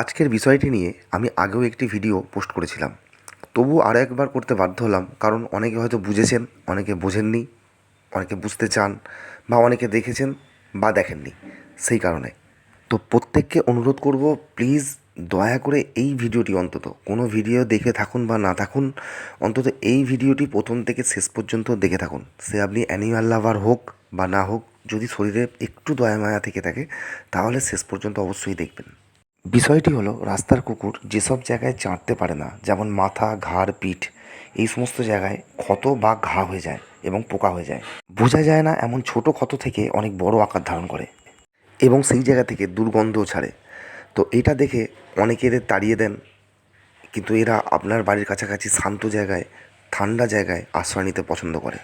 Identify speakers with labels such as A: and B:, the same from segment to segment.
A: আজকের বিষয়টি নিয়ে আমি আগেও একটি ভিডিও পোস্ট করেছিলাম। তবু আরও একবার করতে বাধ্য হলাম, কারণ অনেকে হয়তো বুঝেছেন, অনেকে বোঝেননি, অনেকে বুঝতে চান বা অনেকে দেখেছেন বা দেখেননি সেই কারণে। তো প্রত্যেককে অনুরোধ করব, প্লিজ দয়া করে এই ভিডিওটি অন্তত, কোনো ভিডিও দেখে থাকুন বা না থাকুন, অন্তত এই ভিডিওটি প্রথম থেকে শেষ পর্যন্ত দেখে থাকুন। সে আপনি অ্যানিম্যাল লাভার হোক বা না হোক, যদি শরীরে একটু দয়া মায়া থেকে থাকে, তাহলে শেষ পর্যন্ত অবশ্যই দেখবেন। বিষয়টি হলো, রাস্তার কুকুর যেসব জায়গায় চাঁটতে পারে না, যেমন মাথা, ঘাড়, পিঠ, এই সমস্ত জায়গায় ক্ষত বা ঘা হয়ে যায় এবং পোকা হয়ে যায়। বোঝা যায় না এমন ছোট ক্ষত থেকে অনেক বড় আকার ধারণ করে এবং সেই জায়গা থেকে দুর্গন্ধও ছাড়ে। তো এটা দেখে অনেকে এদের তাড়িয়ে দেন, কিন্তু এরা আপনার বাড়ির কাছাকাছি শান্ত জায়গায়, ঠান্ডা জায়গায় আশ্রয় নিতে পছন্দ করে।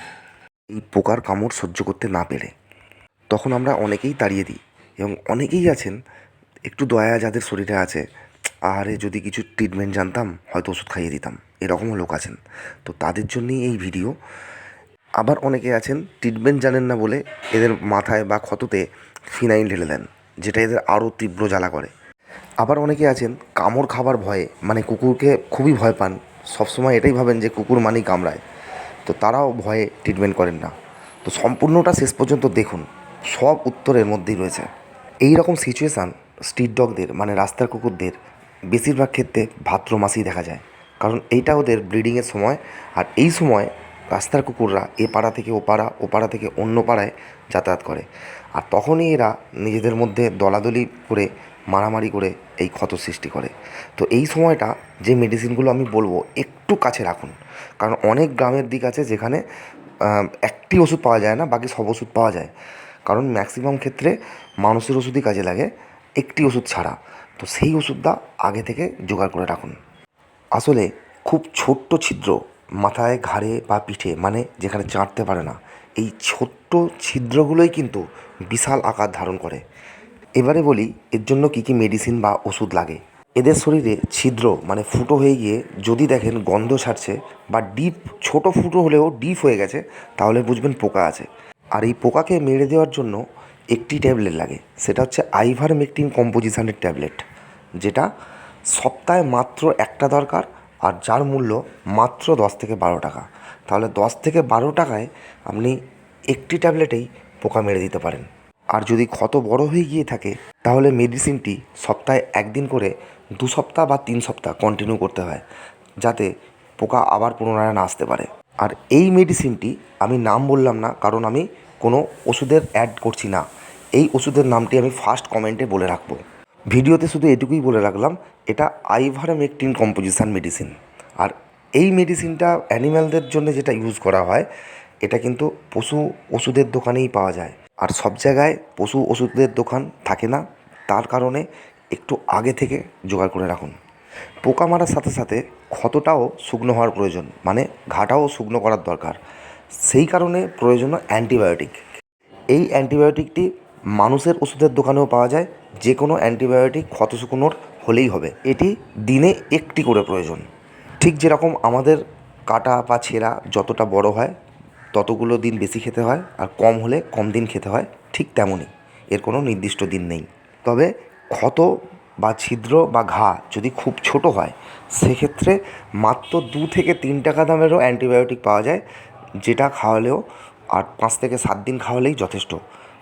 A: এই পোকার কামড় সহ্য করতে না পেরে। তখন আমরা অনেকেই তাড়িয়ে দিই এবং অনেকেই আছেন একটু দয়া যাদের শরীরে আছে আরে যদি কিছু ট্রিটমেন্ট জানতাম, হয়তো ওষুধ খাইয়ে দিতাম। এরকমও লোক আছেন। তো তাদের জন্যই এই ভিডিও আবার অনেকে আছেন ট্রিটমেন্ট জানেন না বলে এদের মাথায় বা ক্ষততে ফিনাইল ঢেলে দেন, যেটা এদের আরও তীব্র জ্বালা করে। আবার অনেকে আছেন, কামড় খাবার ভয়ে মানে কুকুরকে খুবই ভয় পান। সবসময় এটাই ভাবেন যে কুকুর মানেই কামড়ায়। তো তারাও ভয়ে ট্রিটমেন্ট করেন না। তো সম্পূর্ণটা শেষ পর্যন্ত দেখুন, সব উত্তরের মধ্যেই রয়েছে। এই রকম সিচুয়েশান স্ট্রিট ডগদের মানে রাস্তার কুকুরদের, বেশিরভাগ ক্ষেত্রে ভাদ্র মাসেই দেখা যায়। কারণ এইটা ওদের ব্রিডিংয়ের সময়। আর এই সময় রাস্তার কুকুররা এ পাড়া থেকে ও পাড়া ও পাড়া থেকে অন্য পাড়ায় যাতায়াত করে। আর তখনই এরা নিজেদের মধ্যে দলাদলি করে, মারামারি করে এই ক্ষত সৃষ্টি করে। তো এই সময়টা যে মেডিসিনগুলো আমি বলব একটু কাছে রাখুন। কারণ অনেক গ্রামের দিক আছে যেখানে একটি ওষুধ পাওয়া যায় না, বাকি সব ওষুধ পাওয়া যায়। কারণ ম্যাক্সিমাম ক্ষেত্রে মানুষের ওষুধই কাজে লাগে। একটি ওষুধ ছাড়া। তো সেই ওষুধটা আগে থেকে জোগাড় করে রাখুন। আসলে খুব ছোট্ট ছিদ্র মাথায়, ঘাড়ে বা পিঠে মানে যেখানে চাঁটতে পারে না, এই ছোট্ট ছিদ্রগুলোই কিন্তু বিশাল আকার ধারণ করে। এবারে বলি, এর জন্য কী কী মেডিসিন বা ওষুধ লাগে? এদের শরীরে ছিদ্র মানে ফুটো হয়ে গিয়ে যদি দেখেন গন্ধ ছাড়ছে বা ডিপ ছোট ফুটো হলেও ডিপ হয়ে গেছে, তাহলে বুঝবেন পোকা আছে। আর এই পোকাকে মেরে দেওয়ার জন্য একটি ট্যাবলেট লাগে, সেটা হচ্ছে আইভারমেকটিন কম্পোজিশানের ট্যাবলেট, যেটা সপ্তাহে মাত্র একটা দরকার আর যার মূল্য মাত্র দশ থেকে বারো টাকা। তাহলে দশ থেকে বারো টাকায় আপনি একটি ট্যাবলেটেই পোকা মেরে দিতে পারেন। আর যদি ক্ষত বড় হয়ে গিয়ে থাকে, তাহলে মেডিসিনটি সপ্তাহে একদিন করে দু সপ্তাহ বা তিন সপ্তাহ কন্টিনিউ করতে হয়, যাতে পোকা আবার পুনরায় না আসতে পারে। আর এই মেডিসিনটি আমি নাম বললাম না, কারণ আমি কোনো ওষুধের অ্যাড করছি না। এই ওষুধের নামটি আমি ফার্স্ট কমেন্টে বলে রাখব। ভিডিওতে শুধু এটুকুই বলে রাখলাম, এটা আইভারমেকটিন কম্পোজিশান মেডিসিন আর এই মেডিসিনটা অ্যানিম্যালদের জন্য যেটা ইউজ করা হয়, এটা কিন্তু পশু ওষুধের দোকানেই পাওয়া যায়। আর সব জায়গায় পশু ওষুধের দোকান থাকে না, তার কারণে একটু আগে থেকে জোগাড় করে রাখুন। পোকা মারার সাথে সাথে ক্ষতটাও শুকনো হওয়ার প্রয়োজন মানে ঘাটাও শুকনো করার দরকার। সেই কারণে প্রয়োজন অ্যান্টিবায়োটিক। এই অ্যান্টিবায়োটিকটি মানুষের ওষুধের দোকানেও পাওয়া যায় যে কোনো অ্যান্টিবায়োটিক ক্ষত শুকনোর হলেই হবে। এটি দিনে একটি করে প্রয়োজন। ঠিক যেরকম আমাদের কাটা বা ছেঁড়া যতটা বড় হয়, ততগুলো দিন বেশি খেতে হয়, আর কম হলে কম দিন খেতে হয়, ঠিক তেমনই। এর কোনো নির্দিষ্ট দিন নেই। তবে ক্ষত বা ছিদ্র বা ঘা যদি খুব ছোট হয়, সেক্ষেত্রে মাত্র দু থেকে তিন টাকা দামেরও অ্যান্টিবায়োটিক পাওয়া যায় যেটা খাওয়ালেও আর পাঁচ থেকে সাত দিন খাওয়ালেই যথেষ্ট।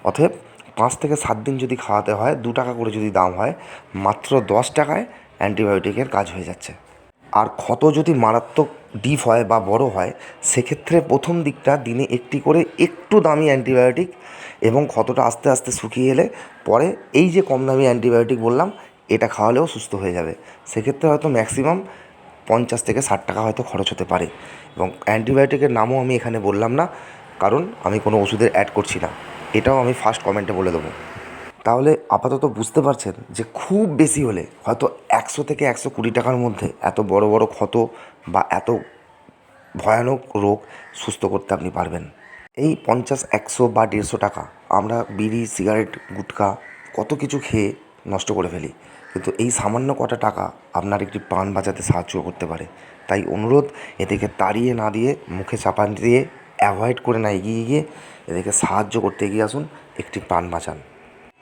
A: অতএব পাঁচ থেকে সাত দিন যদি খাওয়াতে হয়, দু টাকা করে যদি দাম হয়, মাত্র দশ টাকায় অ্যান্টিবায়োটিকের কাজ হয়ে যাচ্ছে। আর ক্ষত যদি মারাত্মক ডিপ হয় বা বড় হয়, সেক্ষেত্রে প্রথম দিকটা দিনে একটি করে একটু দামি অ্যান্টিবায়োটিক এবং ক্ষতটা আস্তে আস্তে শুকিয়ে এলে পরে এই যে কম দামি অ্যান্টিবায়োটিক বললাম, এটা খাওয়ালেও সুস্থ হয়ে যাবে। সেক্ষেত্রে হয়তো ম্যাক্সিমাম পঞ্চাশ থেকে ষাট টাকা হয়তো খরচ হতে পারে। এবং অ্যান্টিবায়োটিকের নামও আমি এখানে বললাম না, কারণ আমি কোনো ওষুধের অ্যাড করছি না। এটাও আমি ফার্স্ট কমেন্টে বলে দেবো। তাহলে আপাতত বুঝতে পারছেন যে খুব বেশি হলে হয়তো একশো থেকে একশো কুড়ি টাকার মধ্যে এত বড় বড় ক্ষত বা এত ভয়ানক রোগ সুস্থ করতে আপনি পারবেন। এই পঞ্চাশ, একশো বা দেড়শো টাকা আমরা বিড়ি, সিগারেট গুটখা কত কিছু খেয়ে নষ্ট করে ফেলি। কিন্তু এই সামান্য কটা টাকা আপনার একটি প্রাণ বাঁচাতে সাহায্য করতে পারে। তাই অনুরোধ, এদেরকে তাড়িয়ে না দিয়ে, মুখে চাপা দিয়ে অ্যাভয়েড করে না এগিয়ে গিয়ে এদেরকে সাহায্য করতে এগিয়ে আসুন, একটি প্রাণ বাঁচান।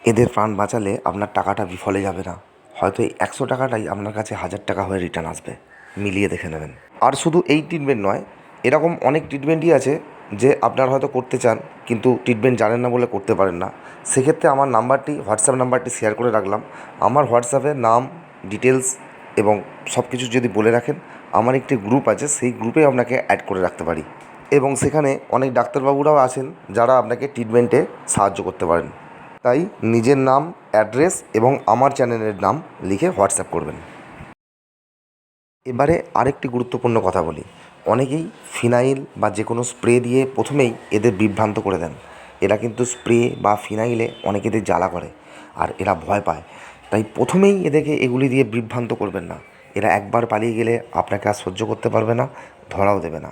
A: এদের প্রাণ বাঁচালে আপনার টাকাটা বিফলে যাবে না। হয়তো এই একশো টাকাটাই আপনার কাছে হাজার টাকা হয়ে রিটার্ন আসবে। মিলিয়ে দেখে নেবেন। আর শুধু এই ট্রিটমেন্ট নয়, এরকম অনেক ট্রিটমেন্টই আছে যে আপনারা হয়তো করতে চান, কিন্তু ট্রিটমেন্ট জানেন না বলে করতে পারেন না, সেক্ষেত্রে আমার নাম্বারটি হোয়াটসঅ্যাপ নাম্বারটি শেয়ার করে রাখলাম। আমার হোয়াটসঅ্যাপে নাম ডিটেলস এবং সব কিছু যদি বলে রাখেন, আমার একটি গ্রুপ আছে, সেই গ্রুপে আপনাকে অ্যাড করে রাখতে পারি। এবং সেখানে অনেক ডাক্তারবাবুরাও আছেন, যারা আপনাকে ট্রিটমেন্টে সাহায্য করতে পারেন। তাই নিজের নাম অ্যাড্রেস এবং আমার চ্যানেলের নাম লিখে হোয়াটসঅ্যাপ করবেন। এবারে আরেকটি গুরুত্বপূর্ণ কথা বলি। অনেকেই ফিনাইল বা যে কোনো স্প্রে দিয়ে প্রথমেই এদের বিভ্রান্ত করে দেন। এরা কিন্তু স্প্রে বা ফিনাইলে অনেকেদের জ্বালা করে আর এরা ভয় পায়। তাই প্রথমেই এদেরকে এগুলি দিয়ে বিভ্রান্ত করবেন না। এরা একবার পালিয়ে গেলে আপনাকে আর সহ্য করতে পারবে না, ধরাও দেবে না।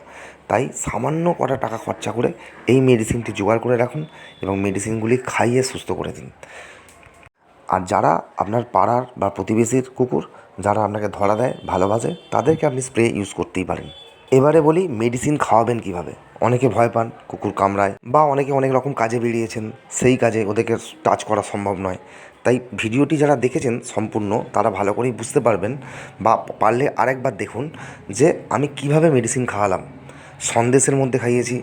A: তাই সামান্য কটা টাকা খরচা করে এই মেডিসিনটি জোগাড় করে রাখুন এবং মেডিসিনগুলি খাইয়ে সুস্থ করে দিন। আর যারা আপনার পাড়ার বা প্রতিবেশীর কুকুর, যারা আপনাকে ধরা দেয়, ভালোবাসে, তাদেরকে আপনি স্প্রে ইউজ করতেই পারেন। এবারে বলি মেডিসিন খাওয়াবেন কীভাবে? অনেকে ভয় পান, কুকুর কামড়ায়, বা অনেকে অনেক রকম কাজে বেরিয়েছেন, সেই কাজে ওদেরকে টাচ করা সম্ভব নয়। তাই ভিডিওটি যারা দেখেছেন সম্পূর্ণ, তারা ভালো করেই বুঝতে পারবেন, বা পারলে আরেকবার দেখুন যে আমি কীভাবে মেডিসিন খাওয়ালাম। সন্দেশের মধ্যে খাইয়েছি,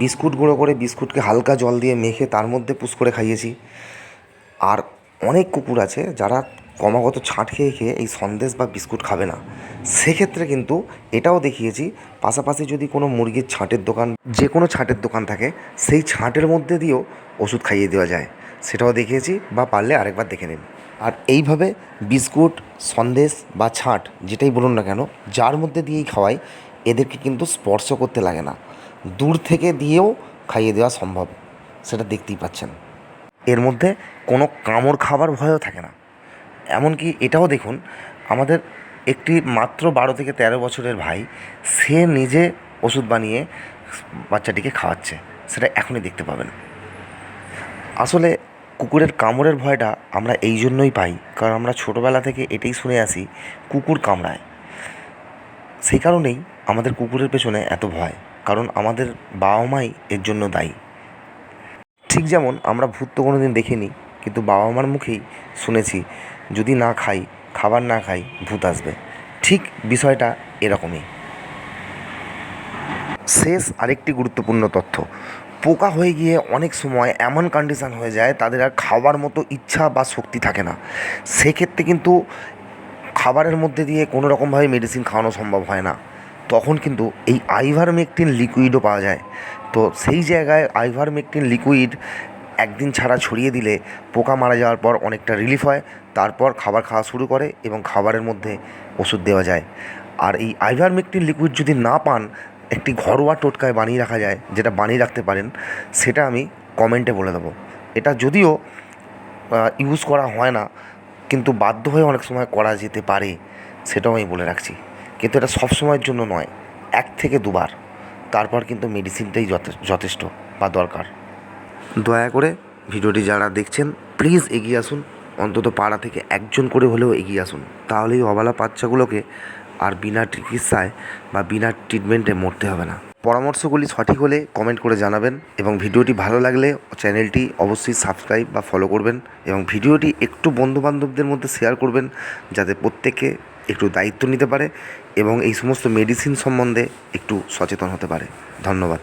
A: বিস্কুট গুঁড়ো করে বিস্কুটকে হালকা জল দিয়ে মেখে তার মধ্যে পুষ করে খাইয়েছি। আর অনেক কুকুর আছে যারা ক্রমাগত ছাঁট খেয়ে খেয়ে এই সন্দেশ বা বিস্কুট খাবে না। সেক্ষেত্রে কিন্তু এটাও দেখিয়েছি, পাশাপাশি যদি কোনো মুরগির ছাঁটের দোকান, যে কোনো ছাঁটের দোকান থাকে, সেই ছাঁটের মধ্যে দিয়েও ওষুধ খাইয়ে দেওয়া যায়। সেটাও দেখিয়েছি বা পারলে আরেকবার দেখে নিন। আর এইভাবে বিস্কুট, সন্দেশ বা ছাঁট, যেটাই বলুন না কেন, যার মধ্যে দিয়েই খাওয়াই, এদেরকে কিন্তু স্পর্শ করতে লাগে না। দূর থেকে দিয়েও খাইয়ে দেওয়া সম্ভব, সেটা দেখতেই পাচ্ছেন। এর মধ্যে কোনো কামড় খাবার ভয়ও থাকে না। এমনকি এটাও দেখুন, আমাদের একটি মাত্র বারো থেকে তেরো বছরের ভাই, সে নিজে ওষুধ বানিয়ে বাচ্চাটিকে খাওয়াচ্ছে। সেটা এখনই দেখতে পাবেন। আসলে কুকুরের কামড়ের ভয়টা আমরা এই জন্যই পাই, কারণ আমরা ছোটোবেলা থেকে এটাই শুনে আসি, কুকুর কামড়ায়। সেই কারণেই আমাদের কুকুরের পেছনে এত ভয়, কারণ আমাদের বাবা মাই এর জন্য দায়ী। ঠিক যেমন আমরা ভূত তো কোনো দিন দেখিনি, কিন্তু বাবা মার মুখেই শুনেছি যদি না খাই, খাবার না খাই, ভূত আসবে। ঠিক বিষয়টা এরকমই। শেষ আরেকটি গুরুত্বপূর্ণ তথ্য। পোকা হয়ে গিয়ে অনেক সময় এমন কন্ডিশান হয়ে যায়, তাদের আর খাওয়ার মতো ইচ্ছা বা শক্তি থাকে না। সেক্ষেত্রে কিন্তু খাবারের মধ্যে দিয়ে কোনো রকমভাবে মেডিসিন খাওয়ানো সম্ভব হয় না। তখন কিন্তু এই আইভারমেকটিন লিকুইডও পাওয়া যায়। তো সেই জায়গায় আইভারমেকটিন লিকুইড একদিন ছাড়া ছড়িয়ে দিলে পোকা মারা যাওয়ার পর অনেকটা রিলিফ হয়, তারপর খাবার খাওয়া শুরু করে এবং খাবারের মধ্যে ওষুধ দেওয়া যায়। আর এই আইভারমেকটিন লিকুইড যদি না পান, একটি ঘরোয়া টোটকায় বানিয়ে রাখা যায়, যেটা বানিয়ে রাখতে পারেন, সেটা আমি কমেন্টে বলে দেবো। এটা যদিও ইউজ করা হয় না, কিন্তু বাধ্য হয়ে অনেক সময় করা যেতে পারে, সেটাও আমি বলে রাখছি। কিন্তু এটা সব সময়ের জন্য নয়, এক থেকে দুবার। তারপর কিন্তু মেডিসিনটাই যথে- যথেষ্ট বা দরকার। দয়া করে ভিডিওটি যারা দেখছেন প্লিজ এগিয়ে আসুন। অন্তত পাড়া থেকে একজন করে হলেও এগিয়ে আসুন। তাহলেই অবলা বাচ্চাগুলোকে আর বিনা চিকিৎসায় বা বিনা ট্রিটমেন্টে মরতে হবে না। পরামর্শগুলি সঠিক হলে কমেন্ট করে জানাবেন এবং ভিডিওটি ভালো লাগলে চ্যানেলটি অবশ্যই সাবস্ক্রাইব বা ফলো করবেন এবং ভিডিওটি একটু বন্ধুবান্ধবদের মধ্যে শেয়ার করবেন যাতে প্রত্যেকে একটু দায়িত্ব নিতে পারে এবং এই সমস্ত মেডিসিন সম্বন্ধে একটু সচেতন হতে পারে। ধন্যবাদ।